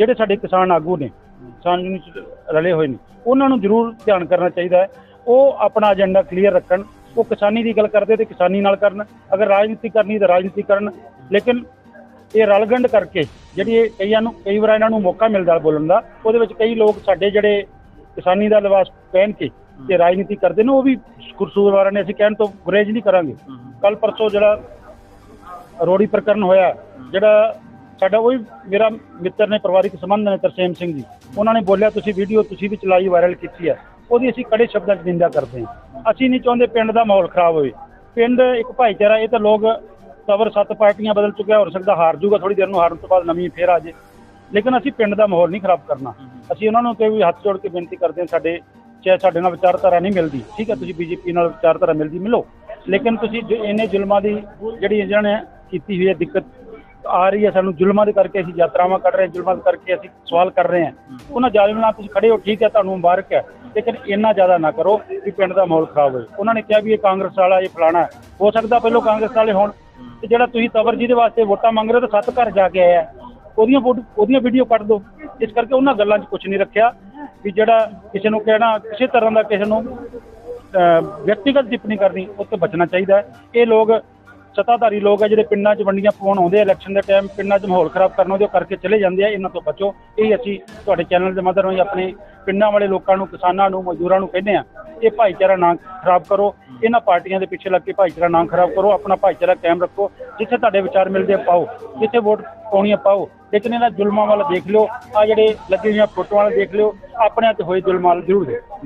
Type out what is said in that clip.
ਜਿਹੜੇ ਸਾਡੇ ਕਿਸਾਨ ਆਗੂ ਨੇ ਕਿਸਾਨ ਯੂਨੀਅਨ 'ਚ ਰਲੇ ਹੋਏ ਨੇ ਉਹਨਾਂ ਨੂੰ ਜ਼ਰੂਰ ਧਿਆਨ ਕਰਨਾ ਚਾਹੀਦਾ ਹੈ। ਉਹ ਆਪਣਾ ਏਜੰਡਾ ਕਲੀਅਰ ਰੱਖਣ ਉਹ ਕਿਸਾਨੀ ਦੀ ਗੱਲ ਕਰਦੇ ਤੇ ਕਿਸਾਨੀ ਨਾਲ ਕਰਨ ਅਗਰ ਰਾਜਨੀਤੀ ਕਰਨੀ ਤਾਂ ਰਾਜਨੀਤੀ ਕਰਨ ਲੇਕਿਨ ਇਹ ਰਲਗੰਡ ਕਰਕੇ ਜਿਹੜੀ ਇਹ ਕਈਆਂ ਨੂੰ ਕਈ ਵਾਰ ਇਹਨਾਂ ਨੂੰ ਮੌਕਾ ਮਿਲਦਾ ਬੋਲਣ ਦਾ ਉਹਦੇ ਵਿੱਚ ਕਈ ਲੋਕ ਸਾਡੇ ਜਿਹੜੇ ਕਿਸਾਨੀ ਦਾ ਲਿਬਾਸ ਪਹਿਨ ਕੇ ਤੇ ਰਾਜਨੀਤੀ ਕਰਦੇ ਨੇ ਉਹ ਵੀ ਕਸੂਰਵਾਰਾਂ ਨੇ ਅਸੀਂ ਕਹਿਣ ਤੋਂ ਗੁਰੇਜ਼ ਨਹੀਂ ਕਰਾਂਗੇ। ਕੱਲ ਪਰਸੋਂ ਜਿਹੜਾ ਰੋੜੀ ਪ੍ਰਕਰਨ ਹੋਇਆ ਜਿਹੜਾ ਸਾਡਾ ਉਹ ਮੇਰਾ ਮਿੱਤਰ ਨੇ ਪਰਿਵਾਰਿਕ ਸੰਬੰਧ ਨੇ ਤਰਸੇਮ ਸਿੰਘ ਜੀ, ਉਹਨਾਂ ਨੇ ਬੋਲਿਆ, ਤੁਸੀਂ ਵੀਡੀਓ ਤੁਸੀਂ ਵੀ ਚਲਾਈ ਵਾਇਰਲ ਕੀਤੀ ਹੈ। ਉਹਦੀ ਅਸੀਂ ਕੜੇ ਸ਼ਬਦਾਂ 'ਚ ਨਿੰਦਾ ਕਰਦੇ ਹਾਂ। ਅਸੀਂ ਨਹੀਂ ਚਾਹੁੰਦੇ ਪਿੰਡ ਦਾ ਮਾਹੌਲ ਖਰਾਬ ਹੋਵੇ। ਪਿੰਡ ਇੱਕ ਭਾਈਚਾਰਾ, ਇਹ ਤਾਂ ਲੋਕ ਸਵਰ ਸੱਤ ਪਾਰਟੀਆਂ ਬਦਲ ਚੁੱਕਿਆ ਹੋ ਸਕਦਾ ਹਾਰ ਜੂਗਾ ਥੋੜੀ ਦੇਰ ਨੂੰ ਹਾਰਨ ਤੋਂ ਬਾਅਦ ਨਵੀਂ ਫੇਰ ਆ ਜੇ। ਲੇਕਿਨ ਅਸੀਂ ਪਿੰਡ ਦਾ ਮਾਹੌਲ ਨਹੀਂ ਖਰਾਬ ਕਰਨਾ। ਅਸੀਂ ਉਹਨਾਂ ਨੂੰ ਤੇ ਵੀ ਹੱਥ ਜੋੜ ਕੇ ਬੇਨਤੀ ਕਰਦੇ ਹਾਂ, ਸਾਡੇ ਚਾਹੇ ਸਾਡੇ ਨਾਲ ਵਿਚਾਰਧਾਰਾ ਨਹੀਂ ਮਿਲਦੀ, ਠੀਕ ਹੈ, ਤੁਸੀਂ ਬੀਜੇਪੀ ਨਾਲ ਵਿਚਾਰਧਾਰਾ ਮਿਲਦੀ, ਮਿਲੋ। ਲੇਕਿਨ ਤੁਸੀਂ ਜੋ ਇਹਨੇ ਜ਼ੁਲਮਾਂ ਦੀ ਜਿਹੜੀ ਇਹਨਾਂ ਨੇ ਕੀਤੀ ਹੋਈ ਹੈ ਦਿੱਕਤ ਆ ਰਹੀ ਹੈ ਸਾਨੂੰ ਜ਼ੁਲਮਾਂ ਦੇ ਕਰਕੇ ਅਸੀਂ ਯਾਤਰਾਵਾਂ ਕੱਢ ਰਹੇ ਹਾਂ ਜ਼ੁਲਮਾਂ ਦੇ ਕਰਕੇ ਅਸੀਂ ਸਵਾਲ ਕਰ ਰਹੇ ਹਾਂ। ਉਹਨਾਂ ਜ਼ਾਲਿਮਾਂ ਨਾਲ ਤੁਸੀਂ ਖੜੇ ਹੋ ਠੀਕ ਹੈ ਤੁਹਾਨੂੰ ਮੁਬਾਰਕ ਹੈ। ਲੇਕਿਨ ਇੰਨਾ ਜ਼ਿਆਦਾ ਨਾ ਕਰੋ ਕਿ ਪਿੰਡ ਦਾ ਮਾਹੌਲ ਖਰਾਬ ਹੋਵੇ ਉਹਨਾਂ ਨੇ ਕਿਹਾ ਵੀ ਇਹ ਕਾਂਗਰਸ ਵਾਲਾ ਇਹ ਫਲਾਣਾ ਹੋ। ਸਕਦਾ ਪਹਿਲਾਂ ਕਾਂਗਰਸ ਵਾਲੇ ਹੋਣ। ਤੇ ਜਿਹੜਾ ਤੁਸੀਂ ਤਵਰ ਜੀ ਦੇ ਵਾਸਤੇ ਵੋਟਾਂ ਮੰਗ ਰਹੇ ਹੋ ਤਾਂ ਸੱਤ ਘਰ ਜਾ ਕੇ ਆਇਆ ਉਹਦੀਆਂ ਫੋਟੋ ਉਹਦੀਆਂ ਵੀਡੀਓ ਕੱਢ ਦਿਓ। ਇਸ ਕਰਕੇ ਉਹਨਾਂ ਗੱਲਾਂ 'ਚ ਕੁਝ ਨਹੀਂ ਰੱਖਿਆ ਵੀ ਜਿਹੜਾ ਕਿਸੇ ਨੂੰ ਕਹਿਣਾ ਕਿਸੇ ਤਰ੍ਹਾਂ ਦਾ ਕਿਸੇ ਨੂੰ ਅਹ, ਵਿਅਕਤੀਗਤ ਟਿੱਪਣੀ ਕਰਨੀ ਉਹ ਤੋਂ ਬਚਣਾ ਚਾਹੀਦਾ ਇਹ ਲੋਕ ਸੱਤਾਧਾਰੀ ਲੋਕ ਹੈ ਜਿਹੜੇ ਪਿੰਡਾਂ 'ਚ ਵੰਡੀਆਂ ਪਾਉਣ ਆਉਂਦੇ ਆ ਇਲੈਕਸ਼ਨ ਦੇ ਟਾਈਮ ਪਿੰਡਾਂ 'ਚ ਮਾਹੌਲ ਖਰਾਬ ਕਰਨ ਆਉਂਦੇ ਉਹ ਕਰਕੇ ਚਲੇ ਜਾਂਦੇ ਆ, ਇਹਨਾਂ ਤੋਂ ਬਚੋ। ਇਹ ਅਸੀਂ ਤੁਹਾਡੇ ਚੈਨਲ ਦੇ ਮਾਧਿਅਮ ਰਾਹੀਂ ਆਪਣੇ ਪਿੰਡਾਂ ਵਾਲੇ ਲੋਕਾਂ ਨੂੰ, ਕਿਸਾਨਾਂ ਨੂੰ, ਮਜ਼ਦੂਰਾਂ ਨੂੰ ਕਹਿੰਦੇ ਆ, ਇਹ ਭਾਈਚਾਰਾ ਨਾ ਖਰਾਬ ਕਰੋ। ਇਹਨਾਂ ਪਾਰਟੀਆਂ ਦੇ ਪਿੱਛੇ ਲੱਗ ਕੇ ਭਾਈਚਾਰਾ ਨਾ ਖਰਾਬ ਕਰੋ, ਆਪਣਾ ਭਾਈਚਾਰਾ ਕਾਇਮ ਰੱਖੋ। ਜਿੱਥੇ ਤੁਹਾਡੇ ਵਿਚਾਰ ਮਿਲਦੇ ਆ, ਪਾਓ। ਜਿੱਥੇ ਵੋਟ ਪਾਉਣੀਆਂ ਪਾਓ। ਲੇਕਿਨ ਇਹਨਾਂ ਜ਼ੁਲਮਾਂ ਵੱਲ ਦੇਖ ਲਿਓ। ਆ ਜਿਹੜੇ ਲੱਗੇ ਹੋਈਆਂ ਫੋਟੋਆਂ ਵਾਲੇ ਦੇਖ ਲਿਓ। ਆਪਣੇ ਹੱਥ ਹੋਏ ਜ਼ੁਲਮਾਂ ਵੱਲ ਜ਼ਰੂਰ ਦੇਖੋ।